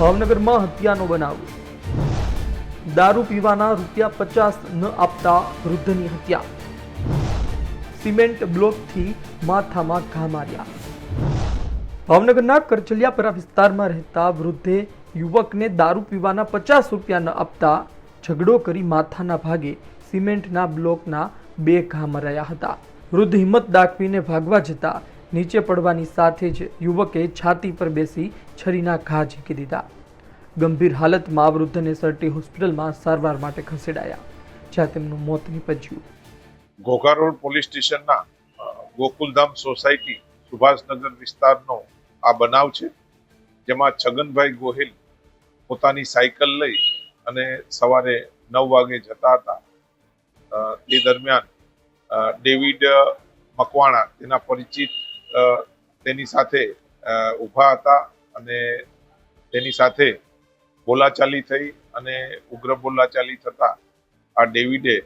ભાવનગરમાં હત્યાનો બનાવ. દારૂ પીવાના રૂપિયા પચાસ ન આપતા વૃદ્ધની હત્યા. સિમેન્ટ બ્લોકથી માથામાં ઘા માર્યા. ભાવનગરના કરચલિયાપરા વિસ્તારમાં રહેતા વૃદ્ધે યુવકને દારૂ પીવાના પચાસ રૂપિયા ન આપતા ઝઘડો કરી માથાના ભાગે સિમેન્ટના બ્લોકના બે ઘા મરાયા હતા. વૃદ્ધ હિંમત દાખવીને ભાગવા જતા નીચે પડવાની સાથે જ યુવકે છાતી પર બેસી છરીના ઘા ઝીકી દીધા. ગંભીર હાલતમાં વૃદ્ધને સરટી હોસ્પિટલમાં સારવાર માટે ખસેડાયા, જ્યાં તેમનું મોત નીપજ્યું. ઘોઘા રોડ પોલીસ સ્ટેશનના ગોકુલધામ સોસાયટી સુભાષનગર વિસ્તારનો આ બનાવ છે, જેમાં છગનભાઈ ગોહિલ પોતાની સાયકલ લઈ અને સવારે નવ વાગે જતા હતા. તે દરમિયાન ડેવિડ મકવાણા, તેના પરિચિત તેની સાથે ઊભા હતા અને તેની સાથે બોલાચાલી થઈ અને ઉગ્ર બોલાચાલી થતા આ ડેવિડે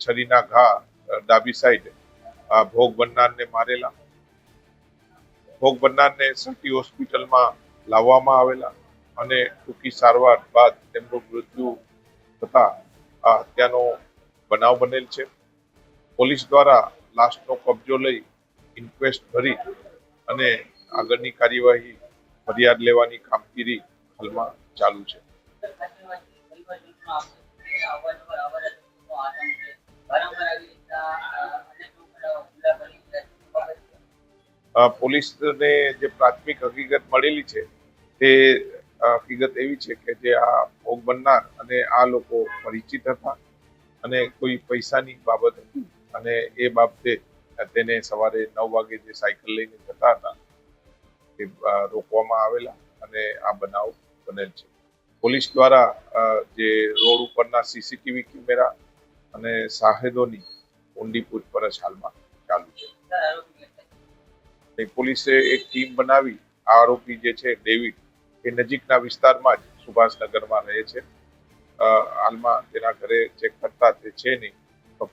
છરીના ઘા ડાબી સાઈડ, આ ભોગ બનનારને મારેલા. ભોગ બનનારને સટી હોસ્પિટલમાં લાવવામાં આવેલા અને ટૂંકી સારવાર બાદ તેમનું મૃત્યુ થતા આ હત્યાનો બનાવ બનેલ છે. પોલીસ દ્વારા લાશનો કબજો લઈ ઇન્ક્વેસ્ટ ભરી અને આગળની કાર્યવાહી ફરિયાદ લેવાની કામગીરી હાલમાં ચાલુ છે. પોલીસને જે પ્રાથમિક હકીકત મળેલી છે તે હકીકત એવી છે કે જે આ ભોગ બનનાર અને આ લોકો પરિચિત હતા અને કોઈ પૈસાની બાબત હતી અને એ બાબતે તેને સવારે નવ વાગે જે સાયકલ લઈને જતા હતા તે રોકવામાં આવેલા અને આ બનાવ બનેલ છે. પોલીસ દ્વારા જે રોડ ઉપરના સીસીટીવી કેમેરા અને સાહેદોની ઊંડી પૂછપરછ હાલમાં ચાલુ છે. પોલીસે એક ટીમ બનાવી, આ આરોપી જે છે, ડેવિડ, એ નજીકના વિસ્તારમાં જ સુભાષનગરમાં રહે છે. હાલમાં તેના ઘરે ચેક કરતા તે છે નહીં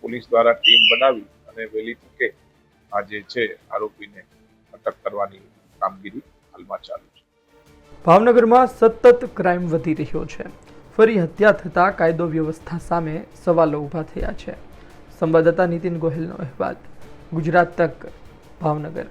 પોલીસ દ્વારા ટીમ બનાવી અને વહેલી તકે આ જે છે આરોપીને અટક કરવાની કામગીરી હાલમાં ચાલુ છે. ભાવનગરમાં સતત ક્રાઇમ વધી રહ્યો છે. ફરી હત્યા થતાં કાયદો વ્યવસ્થા સામે સવાલો ઊભા થયા છે. સંવાદદાતા નીતિન ગોહિલનો અહેવાલ. ગુજરાત તક, ભાવનગર.